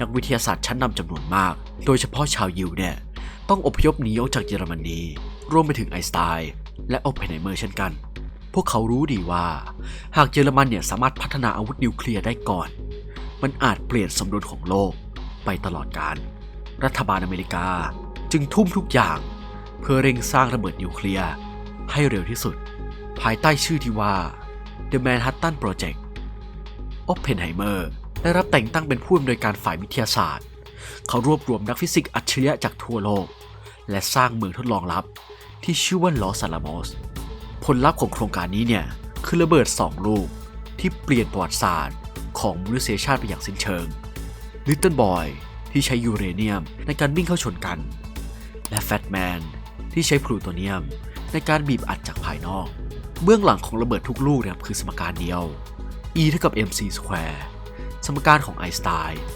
นักวิทยาศาสตร์ชั้นนำจำนวนมาก โดยเฉพาะชาวยิวเนี่ย ต้องอพยพหนีออกจากเยอรมนีรวมไปถึงไอน์สไตน์และโอเพนไฮเมอร์เช่นกัน พวกเขารู้ดีว่า หากเยอรมันเนี่ยสามารถพัฒนาอาวุธนิวเคลียร์ได้ก่อน มันอาจเปลี่ยนสมดุลของโลกไปตลอดกาลรัฐบาลอเมริกาจึงทุ่มทุกอย่าง เพื่อเร่งสร้างระเบิดนิวเคลียร์ให้เร็วที่สุด ภายใต้ชื่อที่ว่า The Manhattan Project โอปเพนไฮเมอร์ ได้รับแต่งตั้งเป็นผู้อำนวยการฝ่ายวิทยาศาสตร์ เขารวบรวมนักฟิสิกส์อัจฉริยะจากทั่วโลก และสร้างเมืองทดลองลับ ที่ชื่อว่าลอส a ลามอส ผลลัพธ์ของโครงการนี้เนี่ย คือระเบิดสองลูก ที่เปลี่ยนประวัติศาสตร์ของมนุษยชาติไปอย่างสิ้นเชิง Little Boy ที่ใช้ยูเรเนียมในการวิ่งเข้าชนกัน และ Fat Man ที่ใช้พลูโตเนียมในการบีบอัดจากภายนอก เบื้องหลังของระเบิดทุกลูกเนี่ยคือสมการเดียว E เท่ากับ mc square สมการของไอน์สไตน์